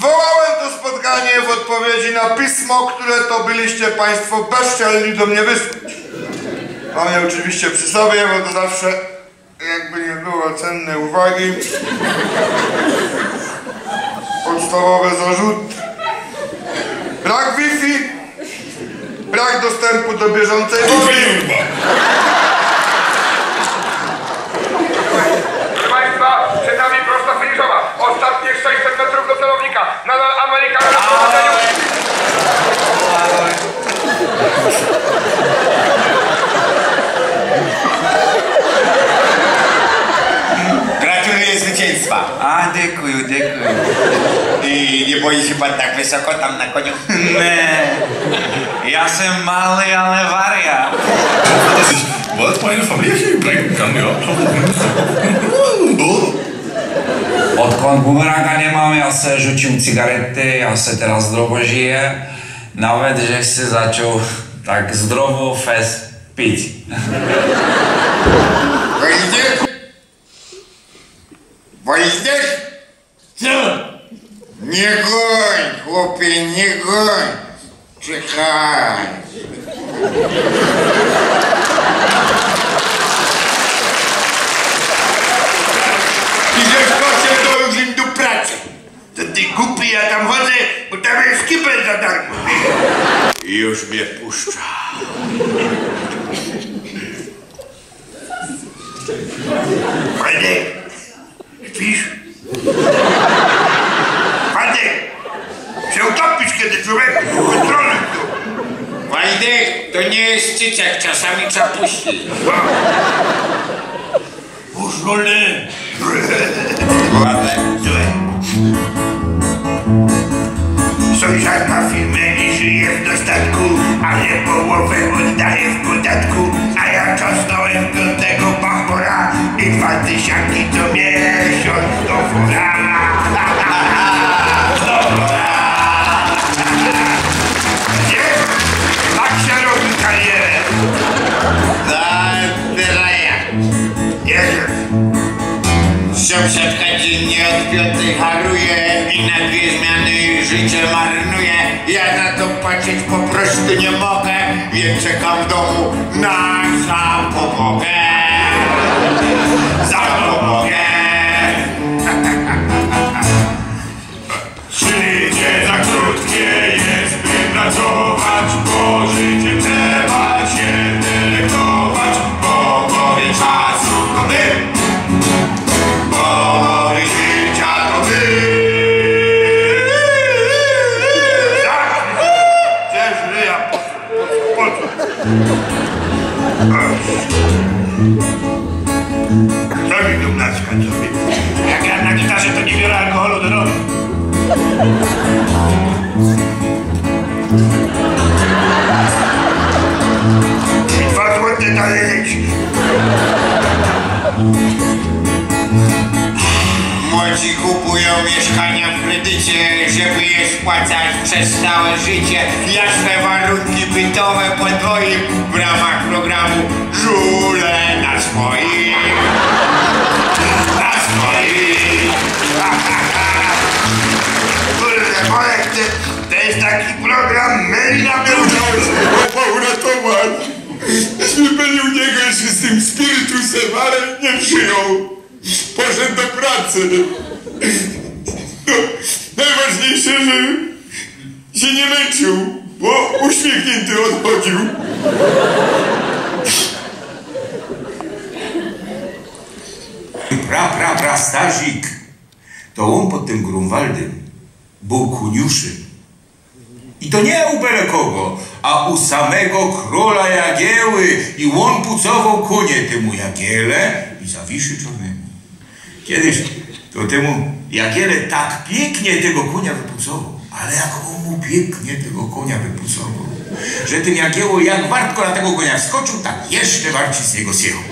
Zwołałem to spotkanie w odpowiedzi na pismo, które to byliście Państwo bezczelni do mnie wysłać. Mam je oczywiście przy sobie, bo to zawsze, jakby nie było, cenne uwagi. Podstawowe zarzuty. Brak Wi-Fi, brak dostępu do bieżącej wody, chybat tak vysoko tam na koni. Ne, já jsem malý, ale variant. Was? Meine Familie bringen kann, ja. Odklon bumeranga nemám, já se žučím cigarety, já se teda zdrovo žije. Nawet, že si začal tak zdrovo fest pít. Pojďte! Pojďte! Nie goń, chłopie, nie goń. Czekaj. Idziesz poszedł do urzędu pracy. To ty głupi, ja tam chodzę, bo tam jest kibel za darmo. I już mnie puszcza. To nie jest cicek, czasami trzeba puścić. Ładne. Sąsiad ma firmę i żyje w dostatku, ale połowę oddaje w podatku. A ja czasnąłem i na dwie zmiany życie marnuje. Ja na to patrzeć po prostu nie mogę, więc czekam w domu na zapomogę. Sobie? Jak ja na gitarze to nie biorę alkoholu do. I dwa złote leci. Młodzi kupują mieszkania w kredycie, żeby je spłacać przez całe życie. Jasne warunki bytowe podwoim w ramach programu Żule na swoim. Taki program Melina Bełżąc. Chłopa uratować. Jeśli byli u niego jeszcze z tym spirytusem, ale nie przyjął. Poszedł do pracy. No, najważniejsze, że się nie męczył, bo uśmiechnięty odchodził. Pra, pra, pra, Stazik. To on pod tym Grunwaldem był kuniuszy. I to nie u byle kogo, a u samego króla Jagieły. I on pucował konie temu Jagiele i zawiszy czarnemu. Kiedyś to temu Jagiele tak pięknie tego konia wypucował, ale jak on mu pięknie tego konia wypucował, że ten Jagieło jak wartko na tego konia wskoczył, tak jeszcze bardziej z niego zjechał.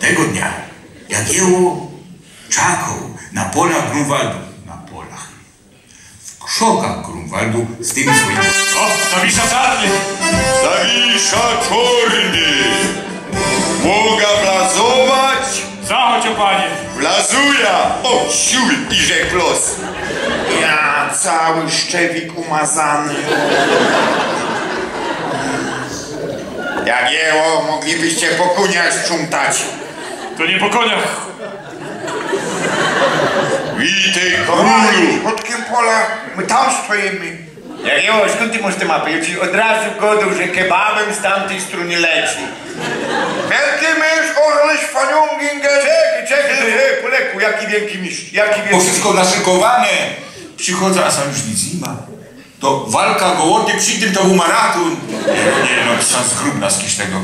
Tego dnia Jagiełło czakał na polach Grunwaldu. Krzokach Grunwaldu z tymi swoimi... O, zawisza czarny! Zawisza czarny! Mogę blazować? Zachodź, o panie! Blazuja! O, siul i rzek los. Ja cały szczewik umazany. Jagieło, moglibyście po kuniach sprzątać. To nie po koniach. Witaj, królu. środkiem pola, my tam stoimy. Jagieło, skąd ty masz te mapy? Ja ci od razu godą, że kebabem z tamtej strony leci. Wielki mysz, orleś, faniungingę. Czekaj, czekaj, ej, Poleku, jaki wielki mistrz, jaki Bo wielki wszystko naszykowane. Przychodzę, a sam już nic nie ma. To walka gołodnie przy tym to był maraton. Nie, nie no, grób nas kiś tego.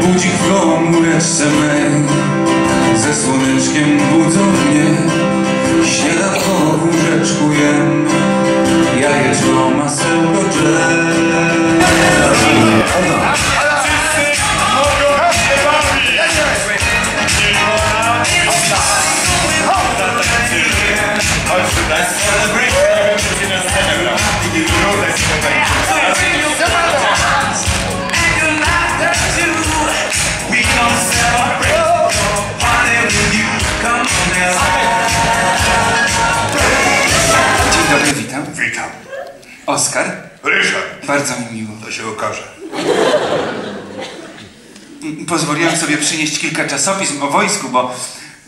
Budzik w komóreczce mej Ze słoneczkiem budzą mnie Śniadanko w łóżeczku jem. Jajeczko, masełko, dżem Oskar, Ryszard, bardzo mi miło. to się okaże. Pozwoliłem sobie przynieść kilka czasopism o wojsku, bo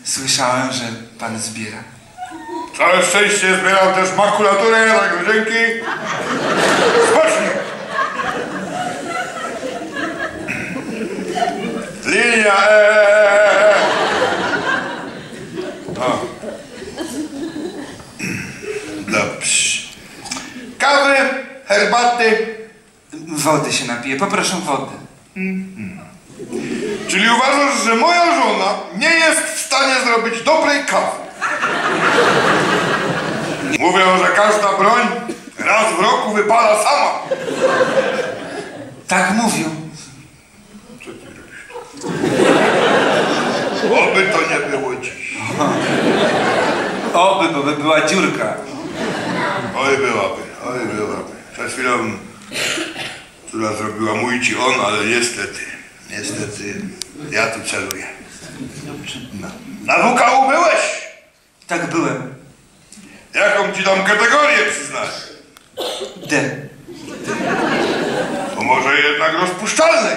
słyszałem, że pan zbiera. Całe szczęście zbieram też makulaturę, także dzięki. Spocznij. Linia e, e. O. Dobrze. Kawy, herbaty. Wody się napiję, poproszę wody. Czyli uważasz, że moja żona nie jest w stanie zrobić dobrej kawy? Mówią, że każda broń raz w roku wypala sama. Tak mówią. Oby to nie było dziś. Oby, bo by była dziurka. Oj byłaby, oj byłaby. Przed chwilą która zrobiła mój ci on, ale niestety, niestety ja tu celuję. No. Na WKU byłeś? Tak byłem. Jaką ci tam kategorię przyznać? D. To może jednak rozpuszczalnej.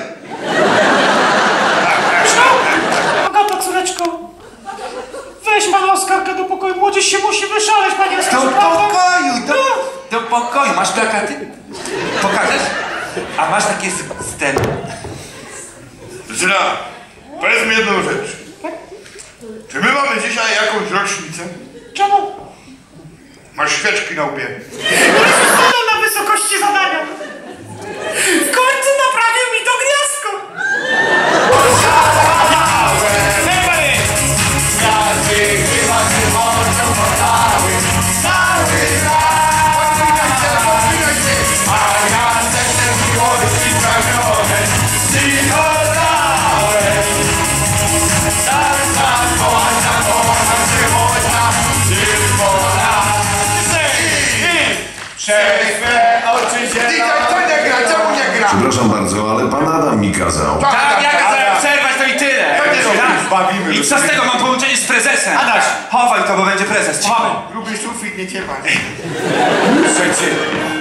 Masz świeczki na Przepraszam bardzo, ale pan Adam mi kazał. Tak, ja kazałem przerwać, to i tyle. Nie robisz, bawimy. I co z tego, mam połączenie z prezesem. Adaś, chowaj to, bo będzie prezes. Cicho. Gruby sufit, nie ciepać. Słuchajcie,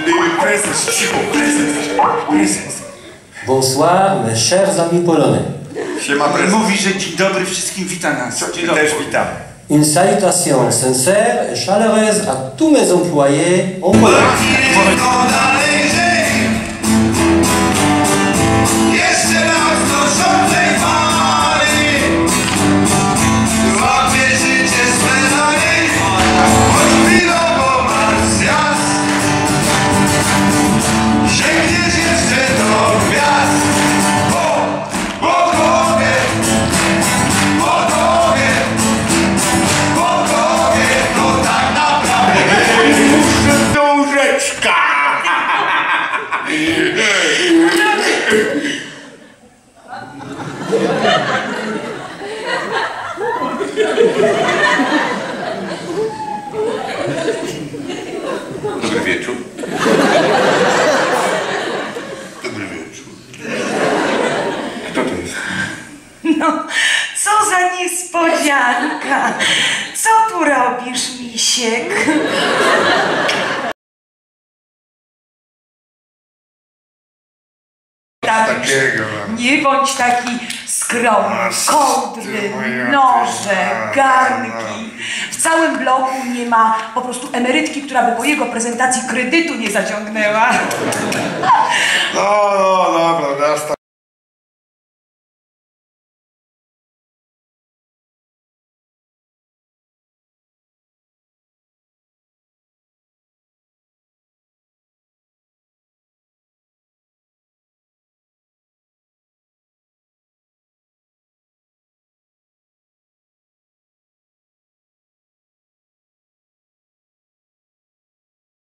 y, prezes, cicho, prezes, prezes. Bonsoir, mes chers amis polonais. Siema prezes. Mówi, że dzień dobry wszystkim wita nas. Dzień dobry. Też witam. Une salutation sincère et chaleureuse à tous mes employés en Pologne. Takiego. Nie bądź taki skromny. Kołdry, moja noże, pyszna, garnki. W całym bloku nie ma po prostu emerytki, która by po jego prezentacji kredytu nie zaciągnęła. No, no, dobra, tak.